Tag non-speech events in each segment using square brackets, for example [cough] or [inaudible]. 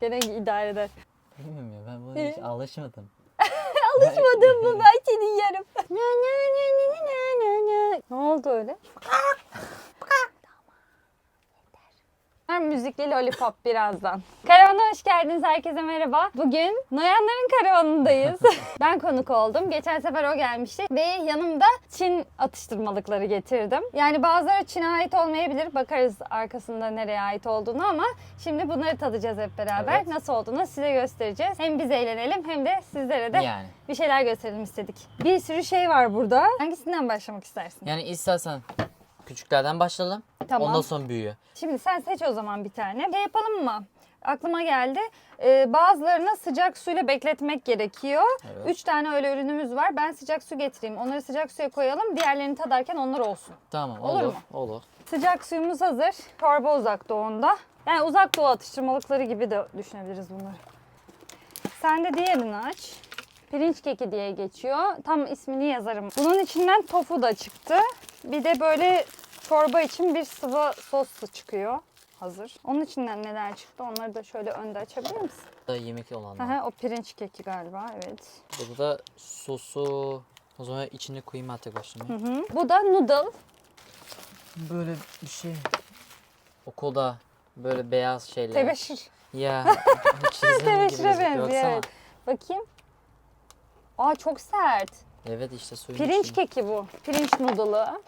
Gene idare eder. Bilmiyorum ya ben buna hiç alışmadım. [laughs] Alışmadım mı? Ben seni yerim. [laughs] Ne oldu öyle? Her müzikli lollipop birazdan. Karavana hoş geldiniz. Herkese merhaba. Bugün Noyanların karavanındayız. [laughs] ben konuk oldum. Geçen sefer o gelmişti. Ve yanımda Çin atıştırmalıkları getirdim. Yani bazıları Çin'e ait olmayabilir. Bakarız arkasında nereye ait olduğunu ama şimdi bunları tadacağız hep beraber. Evet. Nasıl olduğunu size göstereceğiz. Hem biz eğlenelim hem de sizlere de Yani. bir şeyler gösterelim istedik. Bir sürü şey var burada. Hangisinden başlamak istersin? Yani istersen küçüklerden başlayalım. Tamam. Ondan sonra büyüyor. Şimdi sen seç o zaman bir tane. Ne yapalım mı? Aklıma geldi. Ee, bazılarını sıcak suyla bekletmek gerekiyor. Evet. Üç tane öyle ürünümüz var. Ben sıcak su getireyim. Onları sıcak suya koyalım. Diğerlerini tadarken onlar olsun. Tamam Olur olur. mu? Olur. Sıcak suyumuz hazır. Çorba uzak doğunda. Yani uzak doğu atıştırmalıkları gibi de düşünebiliriz bunları. Sen de diğerini aç. Pirinç keki diye geçiyor. Tam ismini yazarım. Bunun içinden tofu da çıktı. Bir de böyle çorba için bir sıvı sos çıkıyor. Hazır. Onun içinden neler çıktı onları da şöyle önde açabilir misin? Da yemek olanlar. Aha, o pirinç keki galiba evet. Burada da sosu o zaman içine koyayım artık başlamayı. Hı hı. Bu da noodle. Böyle bir şey. Okulda böyle beyaz şeyler. Tebeşir. Ya [laughs] çizim gibi Tebeşire benziyor evet. Bakayım. Aa çok sert. Evet işte suyun Pirinç içinde. keki bu. Pirinç noodle'ı.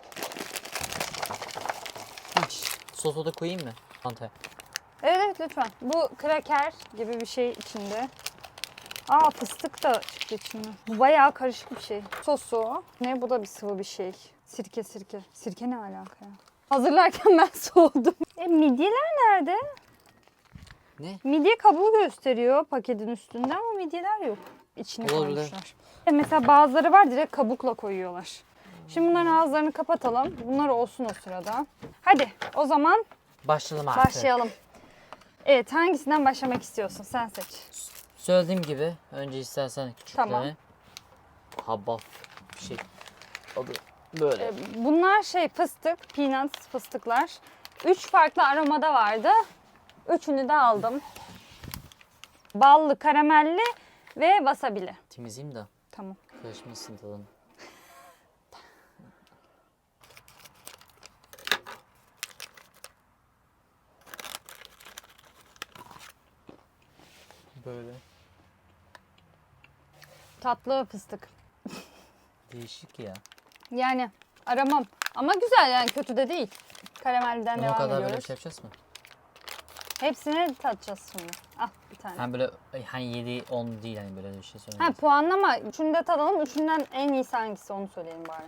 Hiç. Sosu da koyayım mı? Mantaya. Evet evet lütfen. Bu kraker gibi bir şey içinde. Aa fıstık da çıktı içinden. Bu bayağı karışık bir şey. Sosu. Ne bu da bir sıvı bir şey. Sirke sirke. Sirke ne alaka ya? Hazırlarken [laughs] ben soğudum. E midyeler nerede? Ne? Midye kabuğu gösteriyor paketin üstünde ama midyeler yok. İçine Olabilir. koymuşlar. E mesela bazıları var direkt kabukla koyuyorlar. Şimdi bunların ağızlarını kapatalım. Bunlar olsun o sırada. Hadi o zaman Başlayalım artık. başlayalım. Evet hangisinden başlamak istiyorsun? Sen seç. Söylediğim gibi önce istersen küçükleri. Tamam. Habaf bir şey. Adı böyle. Ee, Bunlar şey fıstık, peanuts fıstıklar. Üç farklı aromada vardı. Üçünü de aldım. Ballı, karamelli ve wasabili. Temizleyeyim de Tamam. karışmasın tadın. Böyle. Tatlı fıstık. Değişik ya. Yani aramam. Ama güzel yani kötü de değil. Karamelliden Ama o devam kadar böyle ediyoruz. şey yapacağız mı? Hepsini tatacağız şimdi. Al bir tane. Hani böyle hani 7 10 değil hani böyle bir şey Ha söyleyeyim. puanlama. Üçünü de tadalım. Üçünden en iyisi hangisi onu söyleyelim bari.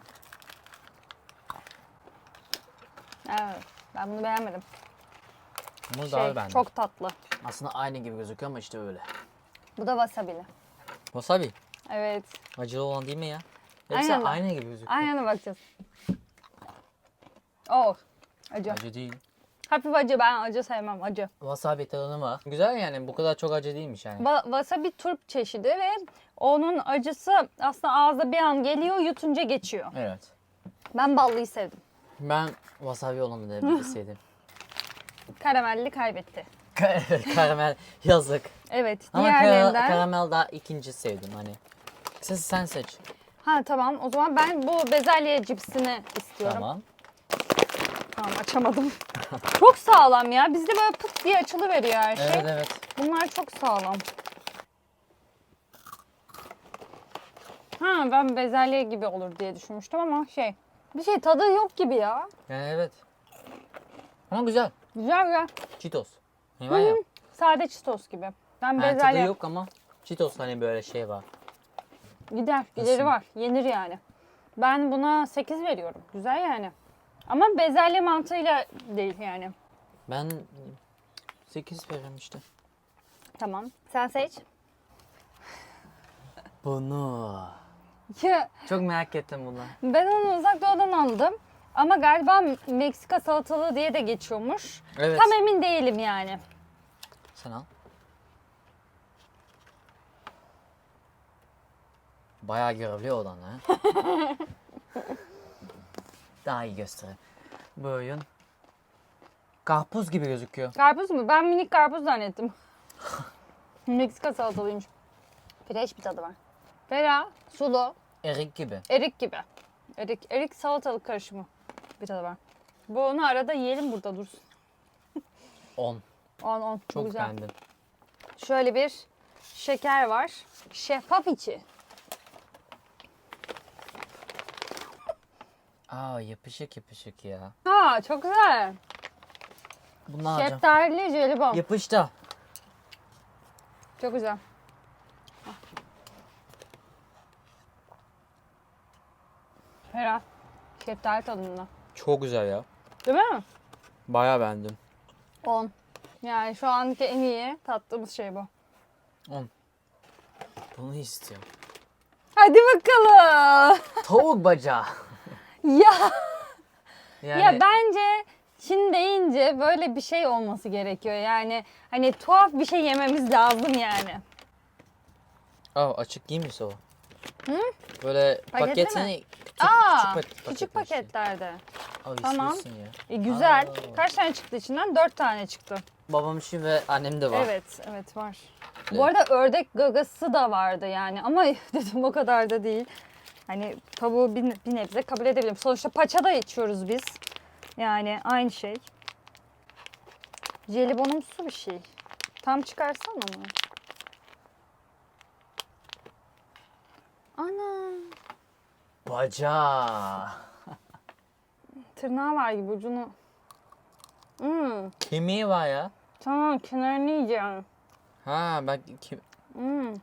Evet. Ben bunu beğenmedim. Bunu daha Şey, beğendim. çok tatlı. Aslında aynı gibi gözüküyor ama işte öyle. Bu da wasabili. Wasabi. Evet. Acılı olan değil mi ya? Hepsi Aynen. aynı gibi gözüküyor. Aynen bakacağız. Oh. Acı. Acı değil. Hafif acı. Ben acı sevmem. Acı. Wasabi tadını var. Güzel yani bu kadar çok acı değilmiş yani. Wa- wasabi turp çeşidi ve onun acısı aslında ağızda bir an geliyor, yutunca geçiyor. Evet. Ben ballıyı sevdim. Ben wasabi olanı da bir [laughs] sevdim. Karamelli kaybetti. [laughs] karamel yazık. Evet, Ama kara- diğerlerinden. karamel daha ikinci sevdim hani. Sen, sen seç. Ha tamam. O zaman ben bu bezelye cipsini istiyorum. Tamam, Tamam. açamadım. [laughs] çok sağlam ya. Bizde böyle pıt diye açılı veriyor her şey. Evet evet. Bunlar çok sağlam. Ha ben bezelye gibi olur diye düşünmüştüm ama şey bir şey tadı yok gibi ya. Yani evet. Ama güzel. Güzel güzel. Cheetos. Hani var ya. Sade çitos gibi. Ben Yani tadı bezelye yok ama Cheetos hani böyle şey var. gider. Gideri Nasıl? var. Yenir yani. Ben buna 8 veriyorum. Güzel yani. Ama bezelye mantığıyla değil yani. Ben 8 veririm işte. Tamam. Sen seç. Bunu. Ya, Çok merak ettim bunu. ben onu uzak doğudan aldım. Ama galiba Meksika salatalığı diye de geçiyormuş. Evet. Tam emin değilim yani. Sen al. Bayağı görevli odan ha. [laughs] Daha iyi göster. Bu oyun karpuz gibi gözüküyor. Karpuz mu? Ben minik karpuz zannettim. [laughs] Meksika salatalıymış. Fresh bir tadı var. Ferah, sulu, Erik gibi. erik gibi. Erik, erik salatalık karışımı bir tadı var. Bunu arada yiyelim burada dursun. 10. 10 10 çok, Çok güzel. beğendim. Şöyle bir şeker var. Şeffaf içi. Aa yapışık yapışık ya. Ha çok güzel. Bunu alacağım. Şeftali jelibon. Yapış da. Çok güzel. Ferah. Şeftali tadında. Çok güzel ya. Değil mi? Bayağı beğendim. 10. Yani şu anki en iyi tattığımız şey bu. Bunu istiyorum. Hadi bakalım. Tavuk bacağı. [laughs] ya, Yani ya bence Çin deyince böyle bir şey olması gerekiyor. Yani hani tuhaf bir şey yememiz lazım yani. Aa, açık değilmiş o. Hı? Böyle Paketli paketini küçük, Aa, küçük, paket, küçük paketlerde. Al Tamam. ya. E, güzel. Aa. Kaç tane çıktı içinden? 4 tane çıktı. Babam için ve annem de var. Evet, evet var. Bu arada ördek gagası da vardı yani ama [laughs] dedim o kadar da değil. Hani tavuğu bir, bir nebze kabul edebilirim. Sonuçta paça da içiyoruz biz. Yani aynı şey. Jelibonumsu bir şey. Tam çıkarsana onu. Ana. Bacağı. [laughs] Tırnağı var gibi ucunu. Hmm, Kemiği var ya. tamam kenarını yiyeceğim. Ha ben kim... Hmm.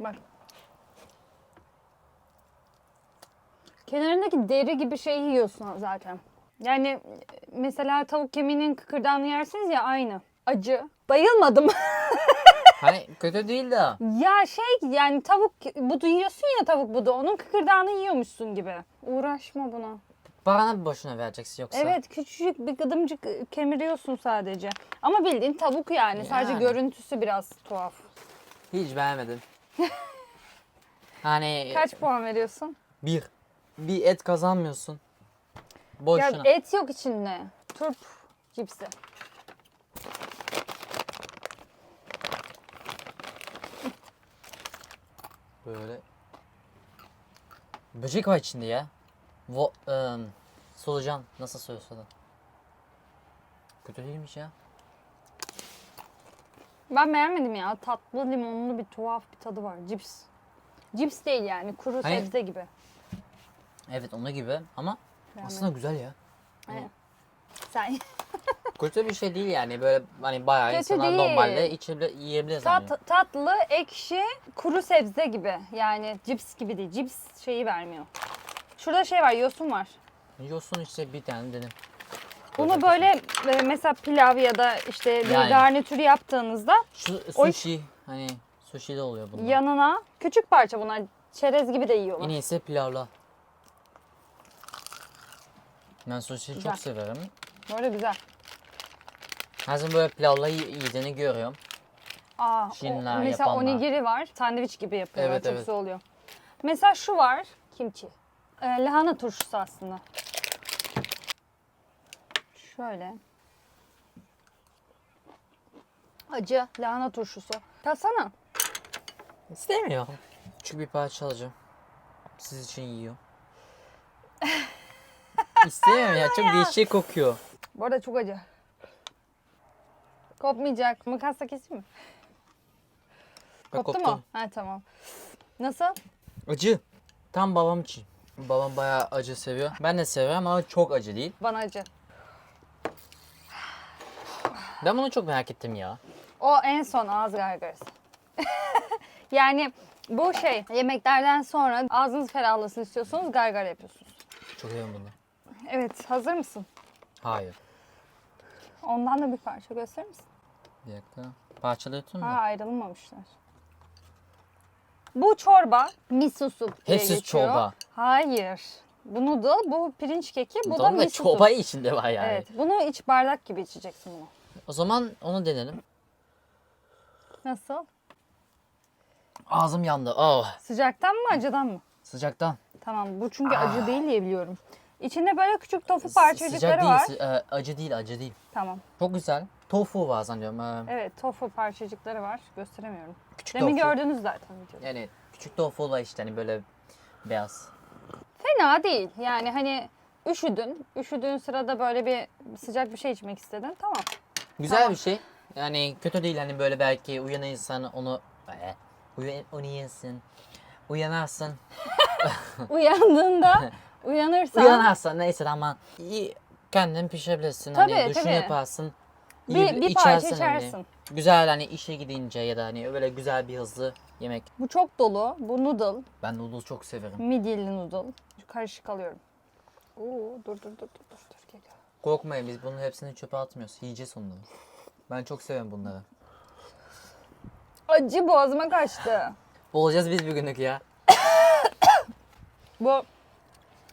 Bak. Kenarındaki deri gibi şeyi yiyorsun zaten. Yani mesela tavuk kemiğinin kıkırdağını yersiniz ya aynı. Acı. Bayılmadım. [laughs] Hani kötü değil de. ya şey yani tavuk budu yiyorsun ya tavuk budu onun kıkırdağını yiyormuşsun gibi. Uğraşma buna. Bana boşuna vereceksin yoksa? Evet küçücük bir gıdımcık kemiriyorsun sadece. Ama bildiğin tavuk yani. Sadece Yani. görüntüsü biraz tuhaf. Hiç beğenmedim. hani Kaç puan veriyorsun? bir. Bir et kazanmıyorsun. Ya Boşuna. et yok içinde. Turp cipsi. Böyle. Böcek var içinde ya. Vo, ım, solucan. Nasıl söylüyorsa da. Kötü değilmiş ya. Ben beğenmedim ya. Tatlı limonlu bir tuhaf bir tadı var. Cips. Cips değil yani. Kuru Hani- sebze gibi. Evet onun gibi ama Beğenmedim. aslında güzel ya. Aynen. Sen [laughs] Kötü bir şey değil yani böyle hani bayağı Kötü insanlar değil. normalde içebilir, yiyebilir tat, tatlı, ekşi, kuru sebze gibi. Yani cips gibi değil. Cips şeyi vermiyor. Şurada şey var, yosun var. Yiyorsun işte bir tane dedim. Bunu böyle e, mesela pilav ya da işte bir Yani. garnitür yaptığınızda Şu Oy. sushi hani sushi de oluyor bunlar. yanına küçük parça bunlar çerez gibi de yiyorlar. En iyisi pilavla. Ben Güzel. çok severim. Böyle güzel. Her zaman böyle pilavla y- yiyeceğini görüyorum. Aa, o- Çinliler mesela yapanlar. onigiri var. Sandviç gibi yapıyorlar. Evet, çok evet. güzel oluyor. Mesela şu var. Kimchi. Ee, lahana turşusu aslında. Şöyle. Acı lahana turşusu. Tatsana. İstemiyorum. Küçük bir parça alacağım. Siz için yiyorum. [laughs] İstemiyorum ya çok değişik kokuyor. Bu arada çok acı. Kopmayacak. Makasla keseyim mi? Bak, Koptu mu? Ha tamam. Nasıl? Acı. Tam babam için. Babam bayağı acı seviyor. Ben de seviyorum ama çok acı değil. Bana acı. Ben bunu çok merak ettim ya. O en son ağız gargarası. [laughs] yani bu şey yemeklerden sonra ağzınız ferahlasın istiyorsanız gargara yapıyorsunuz. Çok seviyorum bunu. Evet hazır mısın? Hayır. Ondan da bir parça gösterir misin? Bir dakika. Parçalıyorsun Ha mu? ayrılmamışlar. Bu çorba miso soup diye Hepsi geçiyor. çorba. Hayır. Bunu da bu pirinç keki bu da Tamam da miso soup. çorba içinde var yani. Evet. Bunu iç bardak gibi içeceksin bunu. O zaman onu denelim. Nasıl? Ağzım yandı. Oh. Sıcaktan mı acıdan mı? Sıcaktan. Tamam bu çünkü Ah. acı değil diye biliyorum. İçinde böyle küçük tofu parçacıkları Sıcak değil. var. e, acı değil, acı değil. Tamam. Çok güzel. tofu var zannediyorum. Ee, Evet tofu parçacıkları var. Gösteremiyorum. küçük Demin tofu. gördünüz zaten videoda. Yani küçük tofular işte hani böyle beyaz. Fena değil. Yani hani üşüdün. Üşüdüğün sırada böyle bir sıcak bir şey içmek istedin. Tamam. Güzel Tamam. bir şey. Yani kötü değil hani böyle belki uyanan insan onu Ee, uyan, onu yesin. Uyanarsın. [laughs] Uyandığında [laughs] uyanırsan Uyanarsan neyse ama iyi kendin pişirebilirsin. Tabii, hani düşün tabii. yaparsın. bir, iyi bir parça içersin hani. içersin. Güzel hani işe gidince ya da hani öyle güzel bir hızlı yemek. Bu çok dolu. Bu noodle. Ben noodle çok severim. Midyeli noodle. Karışık alıyorum. Oo, dur dur dur dur dur dur geliyor. Korkmayın biz bunun hepsini çöpe atmıyoruz. Yiyeceğiz onları. Ben çok seviyorum bunları. Acı boğazıma kaçtı. Olacağız biz bir günlük ya. Bu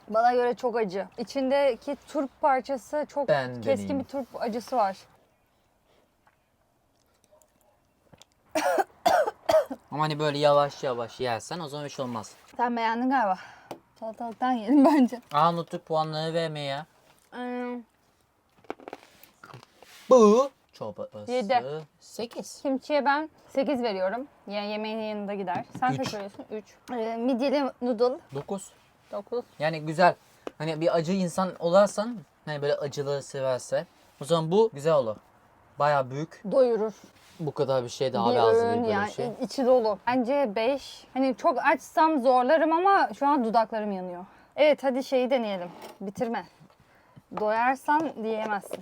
bana göre çok acı. İçindeki turp parçası çok Ben keskin deneyeyim. bir turp acısı var. [coughs] Ama hani böyle yavaş yavaş yersen o zaman şey olmaz. Sen beğendin galiba. Salatalıktan yedim bence. Aa unuttuk puanları vermeye ya. Hmm, Bu çorbası. Yedi. 8. kimchiye ben 8 veriyorum. Yani yemeğin yanında gider. Sen kaç Üç. veriyorsun? 3. Ee, midyeli noodle 9. 9. Yani güzel. Hani bir acı insan olarsan hani böyle acılı severse o zaman bu güzel olur. Baya büyük. Doyurur. Bu kadar bir şey daha bir lazım öğün böyle yani bir şey. içi dolu. Bence 5. Hani çok açsam zorlarım ama şu an dudaklarım yanıyor. Evet hadi şeyi deneyelim. Bitirme. Doyarsan diyemezsin.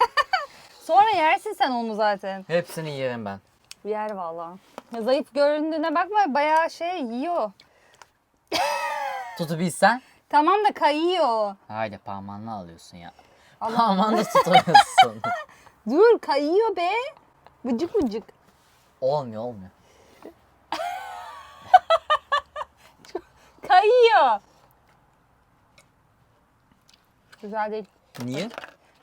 [laughs] Sonra yersin sen onu zaten. Hepsini yerim ben. Yer vallahi. Ya Zayıf göründüğüne bakma bayağı şey yiyor. Tutabilsen. Tamam da kayıyor. Haydi parmağını alıyorsun ya. Allah. Parmağını [laughs] tutamıyorsun. Dur kayıyor be. Bıcık bıcık. olmuyor olmuyor. [laughs] Kayıyor. Güzel değil. Niye?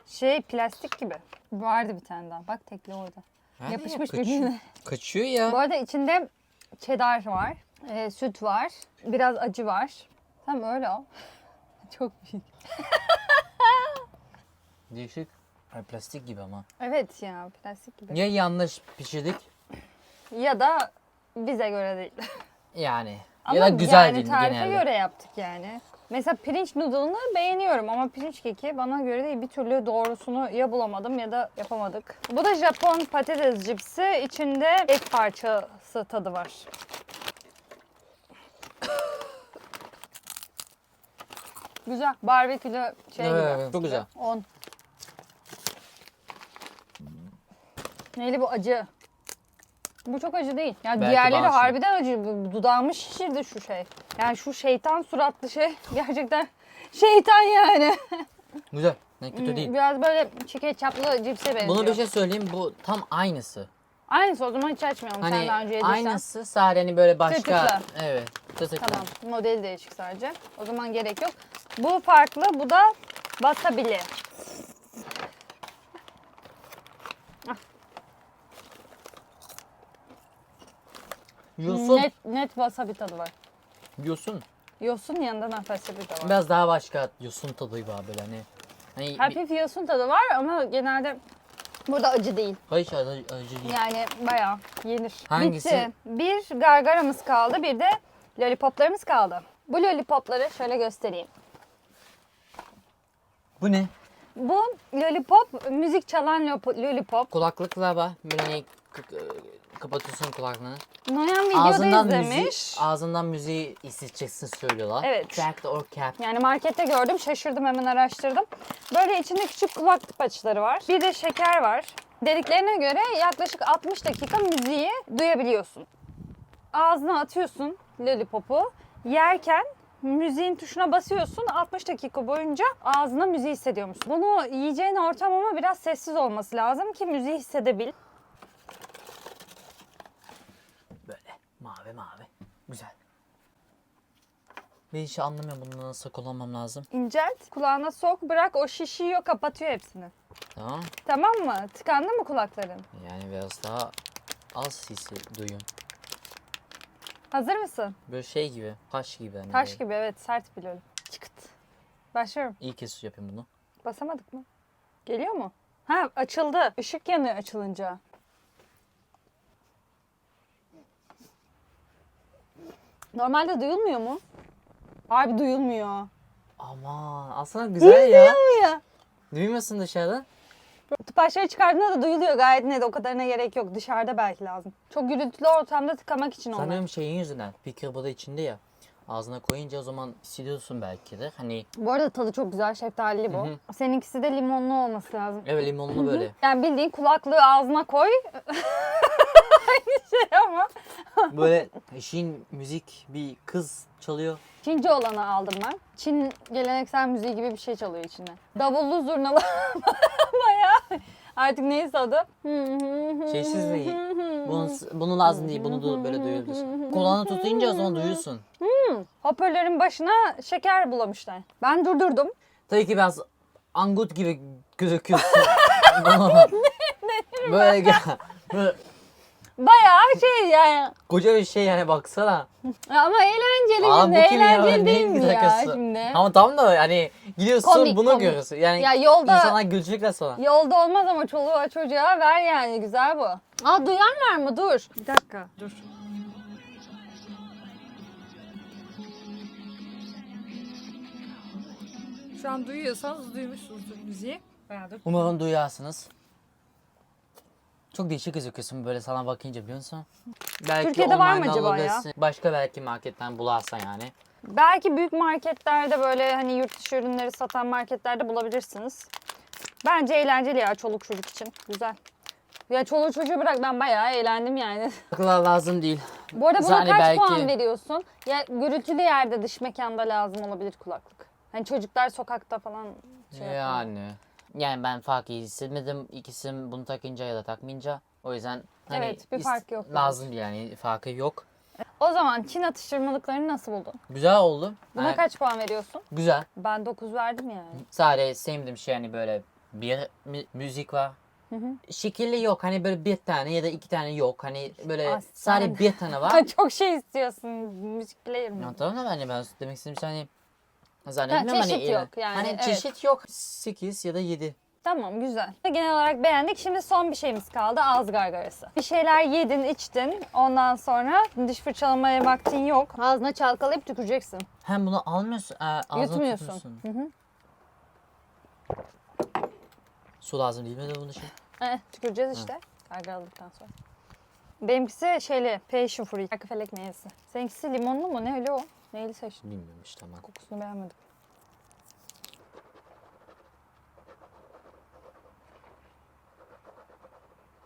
Şey plastik gibi. Vardı bir tane daha. Bak tekli orada. Nerede Yapışmış ya? Kaçıyor. birbirine. Kaçıyor ya. Bu arada içinde cheddar var. e, süt var. Biraz acı var. Tamam öyle al. [laughs] Çok büyük. Değişik. Ay, plastik gibi ama. Evet ya plastik gibi. Ya yanlış pişirdik Ya da bize göre değil. [laughs] yani. Ama ya da güzel yani değil tarife genelde. göre yaptık yani. Mesela pirinç noodle'ını beğeniyorum ama pirinç keki bana göre değil. Bir türlü doğrusunu ya bulamadım ya da yapamadık. Bu da Japon patates cipsi. İçinde et parçası tadı var. Güzel. Barbekülü şey Evet, gibi. evet, çok güzel. 10. Neyli bu acı? Bu çok acı değil. Yani Belki diğerleri bazı- harbiden acı. Bu- Dudağımı şişirdi şu şey. Yani şu şeytan suratlı şey [laughs] gerçekten şeytan yani. [laughs] Güzel. Ne kötü değil. Biraz böyle çike çaplı cipse benziyor. Bunu bir şey söyleyeyim bu tam aynısı. Aynısı o zaman hiç açmayalım. Sen Hani daha önce yediysen. aynısı sadece hani böyle başka. Tırtıklı. Evet. Tırtıklı. Tamam. Modeli değişik sadece. O zaman gerek yok. Bu farklı. Bu da wasabili. Yosun. Net, net wasabi tadı var. Yosun. Yosun yanında da wasabi de var. Biraz daha başka yosun tadı var böyle hani. Hani bir, Hafif yosun tadı var ama genelde burada acı değil. hiç acı, acı değil. Yani bayağı yenir. Hangisi? Bitti. Bir gargaramız kaldı, bir de lollipoplarımız kaldı. Bu lollipopları şöyle göstereyim. Bu ne? Bu lollipop, müzik çalan lop- lollipop. Kulaklıklar var. Böyle k- k- kapatıyorsun kulaklığını. Noyan videoda Ağzından izlemiş. müziği, ağzından müziği hissedeceksin söylüyorlar. Evet. Track or cap. Yani markette gördüm, şaşırdım hemen araştırdım. Böyle içinde küçük kulak tıpaçları var. Bir de şeker var. Dediklerine göre yaklaşık 60 dakika müziği duyabiliyorsun. Ağzına atıyorsun lollipopu. Yerken müziğin tuşuna basıyorsun. 60 dakika boyunca ağzına müziği hissediyormuşsun. Bunu yiyeceğin ortam ama biraz sessiz olması lazım ki müziği hissedebil. Böyle mavi mavi. Güzel. Ben hiç anlamıyorum bunu nasıl kullanmam lazım. İncelt, kulağına sok, bırak o şişiyor, kapatıyor hepsini. Tamam. Tamam mı? Tıkandı mı kulakların? Yani biraz daha az hissi duyuyorum. Hazır mısın? Böyle şey gibi, taş gibi. Hani Taş böyle. gibi evet sert bir lol. Çıkıt. Başlıyorum. İyi kez yapayım bunu. Basamadık mı? Geliyor mu? Ha açıldı. Işık yanıyor açılınca. Normalde duyulmuyor mu? Abi duyulmuyor. Aman aslında güzel ya. Duyulmuyor. Duymuyorsun dışarıda. Tıpaçları çıkardığında da duyuluyor gayet net. O kadarına gerek yok. Dışarıda belki lazım. Çok gürültülü ortamda tıkamak için onlar. Sanıyorum şeyin yüzünden. Speaker burada içinde ya. Ağzına koyunca o zaman hissediyorsun belki de. Hani Bu arada tadı çok güzel. Şeftalili bu. Hı Seninkisi de limonlu olması lazım. evet limonlu böyle. Yani bildiğin kulaklığı ağzına koy. [laughs] Aynı şey ama. Böyle Şin müzik bir kız çalıyor. Çince olanı aldım ben. Çin geleneksel müziği gibi bir şey çalıyor içinde. Davullu zurnalı [laughs] bayağı. Artık neyse adı. Şeysiz değil. Bunun, bunun lazım değil. Bunu da böyle duyuyorsun. Kulağını tutunca o zaman duyuyorsun. Hoparlörün başına şeker bulamışlar. Ben durdurdum. Tabii ki biraz angut gibi gözüküyorsun. [laughs] [laughs] böyle, böyle Bayağı şey yani. koca bir şey yani baksana. Ama eğlenceli Aa, şimdi. kim? Eğlenceli değil mi ya alakası? şimdi? Ama tam da yani gidiyorsun Komik, bunu komik. görüyorsun. Yani Ya yolda insanlar gülecekler sonra. yolda olmaz ama çoluğa çocuğa ver yani güzel bu. Aa duyarlar mı? Dur. Bir dakika. Dur. Şu an duyuyorsanız duymuşsunuzdur müziği. Bayağıdır. Umarım duyarsınız. Çok değişik gözüküyorsun böyle sana bakınca biliyor musun? Belki Türkiye'de var mı acaba ya? alabilirsin. Başka belki marketten bularsan yani. Belki büyük marketlerde böyle hani yurt dışı ürünleri satan marketlerde bulabilirsiniz. Bence eğlenceli ya çoluk çocuk için. Güzel. Ya çoluk çocuğu bırak ben bayağı eğlendim yani. [laughs] Akıllar lazım değil. Bu arada buna Yani kaç belki- puan veriyorsun? Ya gürültülü yerde dış mekanda lazım olabilir kulaklık. Hani çocuklar sokakta falan şey yapıyor. Yani. Yani ben farkı hissetmedim. İkisini bunu takınca ya da takmayınca. O yüzden hani Evet, bir fark yok Lazım yani farkı yok. O zaman Çin atıştırmalıklarını nasıl buldun? Güzel oldu. Buna Yani kaç puan veriyorsun? Güzel. Ben 9 verdim yani. Sadece sevmediğim şey hani böyle bir mü- müzik var. Şekilli yok hani böyle bir tane ya da iki tane yok hani böyle Ah, sadece bir tane [laughs] var. Çok şey istiyorsun. Müzik player mi? ya, tamam da bence ben demek istediğim şey hani zannetmiyorum çeşit hani yok yani, Hani evet. çeşit yok 8 ya da 7. Tamam güzel. Genel olarak beğendik. Şimdi son bir şeyimiz kaldı. Ağız gargarası. Bir şeyler yedin, içtin. Ondan sonra diş fırçalamaya vaktin yok. Ağzına çalkalayıp tüküreceksin. Hem bunu almıyorsun, e, ağzına Yutmuyorsun. tutuyorsun. Hı hı. Su lazım değil mi de bunun için? Eh, tüküreceğiz işte. Gargaralıktan sonra. Benimkisi şeyli, passion fruit. Arka felek meyvesi. Seninkisi limonlu mu? Ne öyle o? Neyli seçtin? Bilmiyorum işte ama. Kokusunu beğenmedim.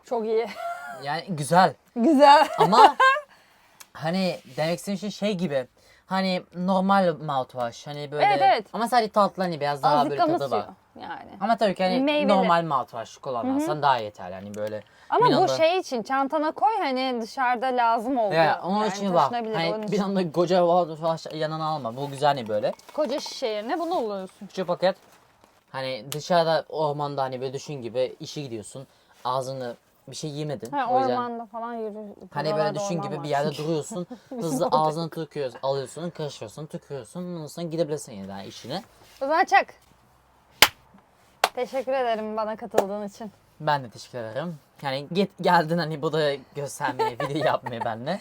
Çok iyi. [laughs] Yani güzel Güzel. ama [laughs] hani demek istediğim şey şey gibi. Hani normal mouthwash hani böyle. Evet, evet. Ama sadece tatlı hani biraz daha böyle tadı var. Yani. Ama tabii ki hani Meyveli. normal mouthwash kullanmazsan daha yeterli hani böyle. Ama bir bu anda- şey için çantana koy hani dışarıda lazım oluyor. Ya onun yani için var. taşınabilir, Hani onun bir için. anda koca mouthwash yanına alma. Bu güzel hani böyle. Koca şişe yerine bunu alıyorsun. Küçük paket. Hani dışarıda ormanda hani böyle düşün gibi işe gidiyorsun. Ağzını bir şey yemedin. Ha, o yüzden ormanda falan yürü. Hani böyle buralarda düşün orman gibi var. bir yerde duruyorsun. [laughs] Hızlı ağzını tıkıyorsun, alıyorsun, karışıyorsun, tıkıyorsun. Ondan sonra gidebilirsin yeniden işine. O zaman çak. Teşekkür ederim bana katıldığın için. Ben de teşekkür ederim. Yani git geldin hani bu da göstermeye, video [laughs] yapmaya benimle.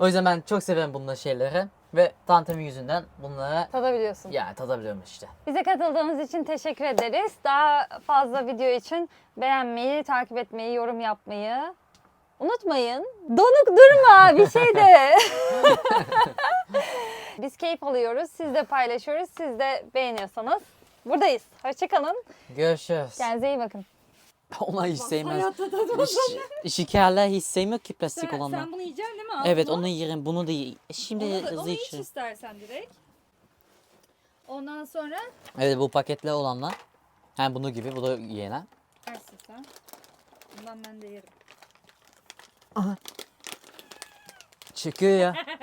O yüzden ben çok severim bunları şeyleri. Ve tantemin yüzünden bunları Tadabiliyorsun. yani tadabiliyorum işte. Bize katıldığınız için teşekkür ederiz. Daha fazla video için beğenmeyi, takip etmeyi, yorum yapmayı unutmayın. Donuk durma bir şey de. [laughs] Biz keyif alıyoruz. Siz de paylaşıyoruz. Siz de beğeniyorsanız buradayız. Hoşçakalın. Görüşürüz. Kendinize iyi bakın. [laughs] Onlar hiç sevmez. Hayatta. Ş- şekerler hiç sevmiyor ki plastik Sen, olanlar. sen bunu yiyeceksin değil mi? Al Evet onu yerim, bunu da yerim. Şimdi Onu, da, hızlı onu iç içerim. istersen direkt. Ondan sonra Evet bu paketli olanlar. Yani bunu gibi, bu da yiyene. yersin sen. Bundan ben de yerim. Çıkıyor ya. [laughs]